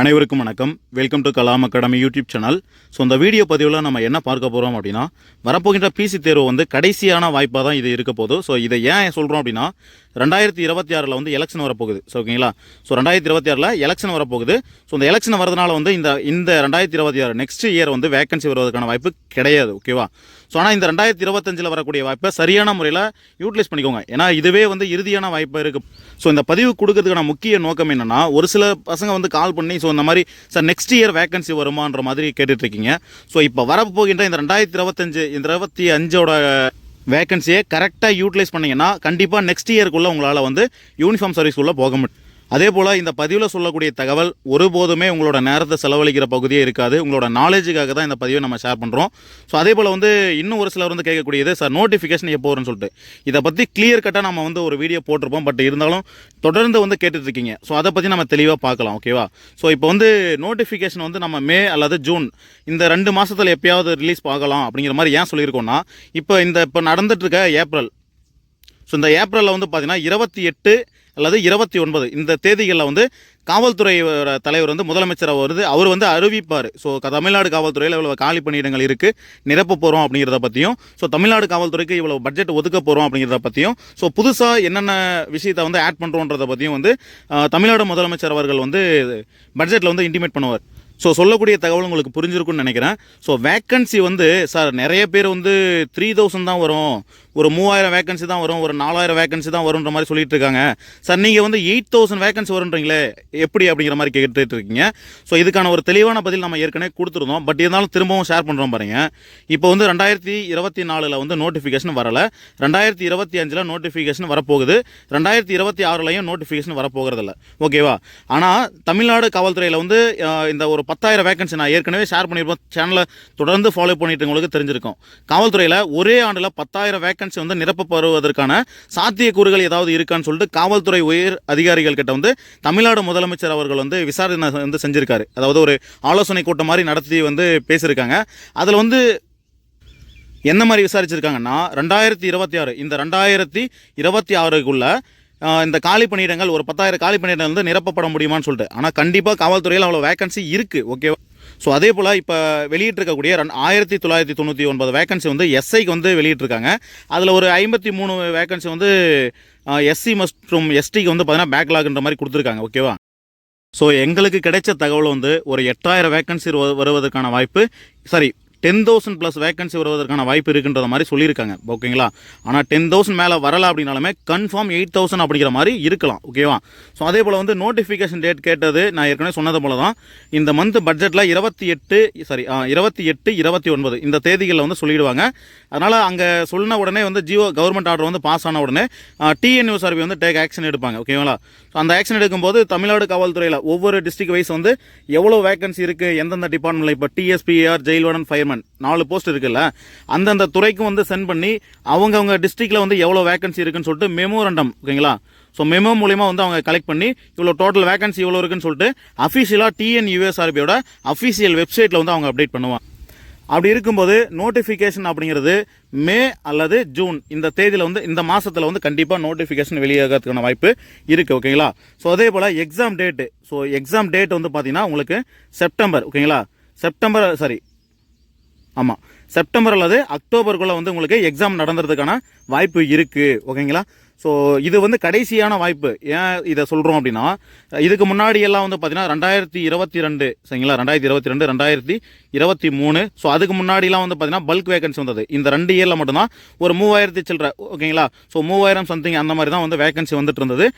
அனைவருக்கும் வணக்கம். Welcome to Kalam academy YouTube channel so இந்த வீடியோ பதிவில் நம்ம என்ன பார்க்க போகிறோம் அப்படின்னா வரப்போகின்ற பிசி தேர்வு வந்து கடைசியான வாய்ப்பாக தான் இது இருக்க போதும் ஸோ இதை ஏன் சொல்கிறோம் அப்படின்னா ரெண்டாயிரத்தி இருபத்தி ஆறில் வந்து எலெக்ஷன் வரப்போகுது. ஸோ ஓகேங்களா ஸோ ரெண்டாயிரத்தி இருபத்தி ஆறில் எலெக்ஷன் வரப்போகுது. ஸோ இந்த எலெக்ஷன் வரதுனால வந்து இந்த இந்த ரெண்டாயிரத்தி இருபத்தி ஆறு நெக்ஸ்ட் இயர் வந்து வேகன்சி வருவதற்கான வாய்ப்பு கிடையாது ஓகேவா ஸோ ஆனால் இந்த ரெண்டாயிரத்தி இருபத்தஞ்சில் வரக்கூடிய வாய்ப்பை சரியான முறையில் யூட்டிலைஸ் பண்ணிக்கோங்க. ஏன்னா இதுவே வந்து இறுதியான வாய்ப்பு இருக்குது ஸோ இந்த பதிவு கொடுக்கறதுக்கான முக்கிய நோக்கம் என்னென்னா ஒரு சில பசங்க வந்து கால் பண்ணி ஸோ இந்த மாதிரி சார் நெக்ஸ்ட் இயர் வேகன்சி வருமான்ற மாதிரி கேட்டுட்ருக்கீங்க ஸோ இப்போ வரப்போகின்ற இந்த ரெண்டாயிரத்தி இருபத்தஞ்சு இந்த இருபத்தி அஞ்சோட வேகன்சியை கரெக்டாக யூட்டிலைஸ் பண்ணீங்கன்னா கண்டிப்பாக நெக்ஸ்ட் இயருக்குள்ளே உங்களால் வந்து யூனிஃபார்ம் சர்வீஸ் போக முடியும். அதே போல் இந்த பதிவில் சொல்லக்கூடிய தகவல் ஒருபோதுமே உங்களோட நேரத்தை செலவழிக்கிற பகுதியே இருக்காது. உங்களோட நாலேஜுக்காக தான் இந்த பதிவை நம்ம ஷேர் பண்ணுறோம் ஸோ அதே போல் வந்து இன்னும் ஒரு சிலர் வந்து கேட்கக்கூடியது சார் நோட்டிஃபிகேஷன் எப்போ வரும்னு சொல்லிட்டு. இதை பற்றி கிளியர் கட்டாக நம்ம வந்து ஒரு வீடியோ போட்டிருப்போம். பட் இருந்தாலும் தொடர்ந்து வந்து கேட்டுட்ருக்கீங்க. ஸோ அதை பற்றி நம்ம தெளிவாக பார்க்கலாம் ஓகேவா ஸோ இப்போ வந்து நோட்டிஃபிகேஷன் வந்து நம்ம மே அல்லது ஜூன் இந்த ரெண்டு மாதத்தில் எப்பயாவது ரிலீஸ் பார்க்கலாம் அப்படிங்கிற மாதிரி ஏன் சொல்லியிருக்கோன்னா இப்போ இந்த இப்போ நடந்துட்டு இருக்க ஏப்ரல். ஸோ இந்த ஏப்ரலில் வந்து பார்த்திங்கன்னா இருபத்தி எட்டு அல்லது இருபத்தி ஒன்பது. இந்த தேதிகளில் வந்து காவல்துறை தலைவர் வந்து முதலமைச்சர் வருது. அவர் வந்து அறிவிப்பார். ஸோ தமிழ்நாடு காவல்துறையில் இவ்வளோ காலி பணியிடங்கள் இருக்குது நிரப்ப போகிறோம் அப்படிங்கிறத பற்றியும் ஸோ தமிழ்நாடு காவல்துறைக்கு இவ்வளோ பட்ஜெட் ஒதுக்க போகிறோம் அப்படிங்கிறத பற்றியும் ஸோ புதுசாக என்னென்ன விஷயத்தை வந்து ஆட் பண்ணுறோன்றத பற்றியும் வந்து தமிழ்நாடு முதலமைச்சர் அவர்கள் வந்து பட்ஜெட்டில் வந்து இன்டிமேட் பண்ணுவார். ஸோ சொல்லக்கூடிய தகவல் உங்களுக்கு புரிஞ்சிருக்கும்னு நினைக்கிறேன். ஸோ வேக்கன்சி வந்து சார் நிறைய பேர் வந்து த்ரீ தௌசண்ட் தான் வரும். ஒரு மூவாயிரம் வேகன்சி தான் வரும் ஒரு நாலாயிரம் வேகன்சி தான் வரும்ன்ற மாதிரி சொல்லிட்டு இருக்காங்க சார் நீங்கள் வந்து எயிட் தௌசண்ட் வேகன்சி வரும்ன்றீங்களே எப்படி அப்படிங்கிற மாதிரி கேட்டுட்டு இருக்கீங்க. ஸோ இதுக்கான ஒரு தெளிவான பதில் நம்ம ஏற்கனவே கொடுத்துருந்தோம். பட் இருந்தாலும் திரும்பவும் ஷேர் பண்ணுறோம் பாருங்க. இப்போ வந்து ரெண்டாயிரத்தி இருபத்தி நாலில் வந்து நோட்டிஃபிகேஷன் வரலை. ரெண்டாயிரத்தி இருபத்தி அஞ்சில் நோட்டிஃபிகேஷன் வரப்போகுது. ரெண்டாயிரத்தி இருபத்தி ஆறுலையும் நோட்டிஃபிகேஷன் வரப்போகிறதில்ல. ஓகேவா ஆனால் தமிழ்நாடு காவல்துறையில் வந்து இந்த ஒரு பத்தாயிரம் வேகன்சி நான் ஏற்கனவே ஷேர் பண்ணியிருப்போம். சேனலை தொடர்ந்து ஃபாலோ பண்ணிட்டு உங்களுக்கு தெரிஞ்சிருக்கும். காவல்துறையில் ஒரே ஆண்டில் பத்தாயிரம் வேகன்சி வந்து நிரப்பப்படுவதற்கான சாத்தியக்கூறுகள் ஏதாவது இருக்கான்னு சொல்லிட்டு காவல்துறை உயர் அதிகாரிகள் கிட்ட வந்து தமிழ்நாடு முதலமைச்சர் அவர்கள் வந்து விசாரணை வந்து செஞ்சிருக்காரு. அதாவது ஒரு ஆலோசனை கூட்டம் மாதிரி நடத்தி வந்து பேசியிருக்காங்க. அதில் வந்து என்ன மாதிரி விசாரிச்சிருக்காங்கன்னா ரெண்டாயிரத்தி இருபத்தி ஆறு இந்த ரெண்டாயிரத்தி இருபத்தி ஆறுக்குள்ள இந்த காலி பணியிடங்கள் ஒரு பத்தாயிரம் காலி பணியிடங்கள் வந்து நிரப்பப்பட முடியுமான்னு சொல்லிட்டு. ஆனால் கண்டிப்பாக காவல்துறையில் அவ்வளோ வேக்கன்சி இருக்குது ஓகேவா ஸோ அதே போல் இப்போ வெளியிட்டிருக்கக்கூடிய ரெண்டு ஆயிரத்தி தொள்ளாயிரத்தி தொண்ணூற்றி ஒன்பது வேகன்சி வந்து எஸ்ஐக்கு வந்து வெளியிட்டிருக்காங்க. அதில் ஒரு ஐம்பத்தி மூணு வேகன்சி வந்து எஸ்சி மற்றும் எஸ்டிக்கு வந்து பார்த்தீங்கன்னா பேக்லாக்ன்ற மாதிரி கொடுத்துருக்காங்க. ஓகேவா ஸோ எங்களுக்கு கிடைச்ச தகவல் வந்து ஒரு எட்டாயிரம் வேக்கன்சி வருவதற்கான வாய்ப்பு sorry ten thousand plus vacancy வருவதற்கான வாய்ப்பு இருக்குன்ற மாதிரி சொல்லியிருக்காங்க. ஓகேங்களா ஆனால் டென் தௌசண்ட் மேலே வரல அப்படின்னாலுமே கன்ஃபார்ம் எயிட் தௌசண்ட் அப்படிங்கிற மாதிரி இருக்கலாம். ஓகேவா ஸோ அதே போல் வந்து நோட்டிஃபிகேஷன் டேட் கேட்டது நான் ஏற்கனவே சொன்னது போல தான் இந்த மந்த் பட்ஜெட்டில் இருபத்தி எட்டு சாரி இருபத்தி எட்டு இருபத்தி ஒன்பது இந்த தேதிகளில் வந்து சொல்லிடுவாங்க. அதனால் அங்கே சொன்ன உடனே வந்து ஜியோ கவர்மெண்ட் ஆர்டர் வந்து பாஸ் ஆன உடனே டிஎன்யூஎஸ்ஆர்பி வந்து டேக் ஆக்ஷன் எடுப்பாங்க. ஓகேங்களா ஸோ அந்த ஆக்ஷன் எடுக்கும்போது தமிழ்நாடு காவல்துறையில் ஒவ்வொரு டிஸ்ட்ரிக்ட் வைஸ் வந்து எவ்வளோ வேகன்சி இருக்குது எந்தெந்த டிபார்ட்மெண்ட்டில் இப்போ டிஎஸ்பிஆர் ஜெயில் வார்டன் ஃபயர்மேன் நாலு போஸ்ட் இருக்குல்ல அந்தந்த துறைக்கும் வந்து சென்ட் பண்ணி அவங்கவுங்க டிஸ்ட்ரிக்டில் வந்து எவ்வளோ வேகன்சி இருக்குன்னு சொல்லிட்டு மெமோரண்டம் ஓகேங்களா? ஸோ மெமோ மூலிமா வந்து அவங்க கலெக்ட் பண்ணி இவ்வளோ டோட்டல் வேகன்சி இவ்வளோ இருக்குன்னு சொல்லிட்டு அஃபிஷியலாக டிஎன் யூஎஸ்ஆர்பியோட அஃபிஷியல் வெப்சைட்டில் வந்து அவங்க அப்டேட் பண்ணுவாங்க. அப்படி இருக்கும்போது நோட்டிஃபிகேஷன் அப்படிங்கிறது மே அல்லது ஜூன் இந்த தேதியில் வந்து இந்த மாதத்தில் வந்து கண்டிப்பாக நோட்டிஃபிகேஷன் வெளியாகிறதுக்கான வாய்ப்பு இருக்குது ஓகேங்களா? ஸோ அதே போல் exam date so exam date வந்து பார்த்தீங்கன்னா உங்களுக்கு செப்டம்பர் ஓகேங்களா? செப்டம்பர் சாரி ஆமாம் செப்டம்பர் அல்லது அக்டோபருக்குள்ளே வந்து உங்களுக்கு எக்ஸாம் நடந்துறதுக்கான வாய்ப்பு இருக்குது ஓகேங்களா? ஸோ இது வந்து கடைசியான வாய்ப்பு. ஏன் இதை சொல்கிறோம் அப்படின்னா இதுக்கு முன்னாடி எல்லாம் வந்து பார்த்தீங்கன்னா ரெண்டாயிரத்தி இருபத்தி ரெண்டு சரிங்களா? ரெண்டாயிரத்தி இருபத்தி ரெண்டு ரெண்டாயிரத்தி இருபத்தி மூணு. ஸோ அதுக்கு முன்னாடிலாம் வந்து பார்த்தீங்கன்னா பல்க் வேகன்சி வந்தது. இந்த ரெண்டு இயரில் மட்டும்தான் ஒரு மூவாயிரத்தி சில்லற ஓகேங்களா? ஸோ மூவாயிரம் சம்திங் அந்த மாதிரி தான் வந்து வேகன்சி வந்துட்டு இருந்தது.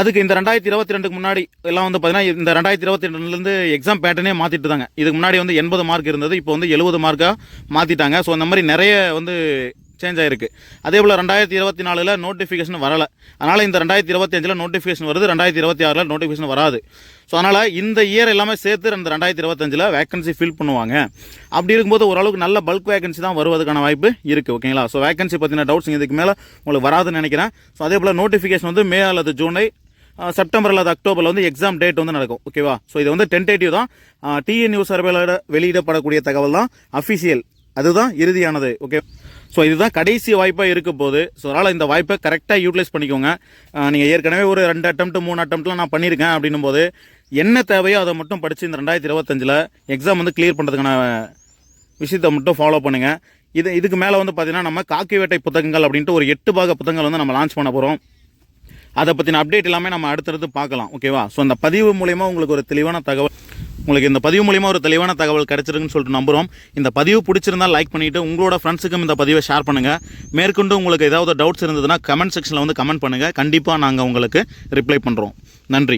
அதுக்கு இந்த ரெண்டாயிரத்தி இருபத்தி ரெண்டுக்கு முன்னாடி எல்லாம் வந்து பார்த்தீங்கன்னா இந்த ரெண்டாயிரத்தி இருபத்தி ரெண்டுலேருந்து எக்ஸாம் பேட்டர்னே மாற்றிட்டு தாங்க இதுக்கு முன்னாடி வந்து எண்பது மார்க் இருந்தது இப்போ வந்து எழுபது மார்க்காக மாற்றிட்டாங்க ஸோ அந்த மாதிரி நிறைய வந்து சேஞ்ச் ஆகிருக்கு அதே போல் ரெண்டாயிரத்தி இருபத்தி நாலில் நோட்டிஃபிகேஷன் வரலை. அதனால் இந்த ரெண்டாயிரத்தி இருபத்தி அஞ்சில் நோட்டிஃபிகேஷன் வருது ரெண்டாயிரத்தி இருபத்தி ஆறில் நோட்டிஃபிகேஷன் வராது. ஸோ அதனால் இந்த இயர் எல்லாமே சேர்த்து இந்த ரெண்டாயிரத்தி இருபத்தஞ்சில் வேகன்சி ஃபில் பண்ணுவாங்க. அப்படி இருக்கும்போது ஓரளவுக்கு நல்ல பல்க் வேகன்சி தான் வருவதற்கான வாய்ப்பு இருக்குது ஓகேங்களா ஸோ வேகன்சி பற்றின டவுட்ஸ் இதுக்கு மேலே உங்களுக்கு வராதுன்னு நினைக்கிறேன். ஸோ அதே போல் நோட்டிஃபிகேஷன் வந்து மே அல்லது ஜூனை செப்டம்பர் அல்லது அக்டோபரில் வந்து எக்ஸாம் டேட் வந்து நடக்கும். ஓகேவா ஸோ இது வந்து டென்டேட்டிவ் தான். டிஎன் நியூஸ் சர்வேல வெளியிடப்படக்கூடிய தகவல் தான். அஃபிஷியல் அதுதான் இறுதியானது. ஓகே ஸோ இதுதான் கடைசி வாய்ப்பாக இருக்க போது ஸோ அதனால் இந்த வாய்ப்பை கரெக்டாக யூட்டிலைஸ் பண்ணிக்கோங்க. நீங்கள் ஏற்கனவே ஒரு ரெண்டு அட்டம்ப்ட் மூணு அட்டம்ப்ட்லாம் நான் பண்ணியிருக்கேன் அப்படின்னும் போது என்ன தேவையோ அதை மட்டும் படித்து இந்த ரெண்டாயிரத்தி இருபத்தஞ்சில் எக்ஸாம் வந்து கிளியர் பண்ணுறதுக்கான விஷயத்தை மட்டும் ஃபாலோ பண்ணுங்கள் இது இதுக்கு மேலே வந்து பார்த்தீங்கன்னா நம்ம காக்கி வேட்டை புத்தகங்கள் அப்படின்ட்டு ஒரு எட்டு பாக புத்தகங்கள் வந்து நம்ம லான்ச் பண்ண போகிறோம் அதை பற்றின அப்டேட் எல்லாமே நம்ம அடுத்தடுத்து பார்க்கலாம் ஓகேவா ஸோ அந்த பதிவு மூலயமா உங்களுக்கு ஒரு தெளிவான தகவல் உங்களுக்கு இந்த பதிவு மூலிமா ஒரு தெளிவான தகவல் கிடச்சிருக்குன்னு சொல்லிட்டு நம்புகிறோம் இந்த பதிவு பிடிச்சிருந்தா லைக் பண்ணிவிட்டு உங்களோட ஃப்ரெண்ட்ஸுக்கும் இந்த பதிவை ஷேர் பண்ணுங்கள் மேற்கொண்டு உங்களுக்கு ஏதாவது டவுட்ஸ் இருந்ததுன்னா கமெண்ட் செக்ஷனில் வந்து கமெண்ட் பண்ணுங்கள் கண்டிப்பாக நாங்கள் உங்களுக்கு ரிப்ளை பண்ணுறோம் நன்றி.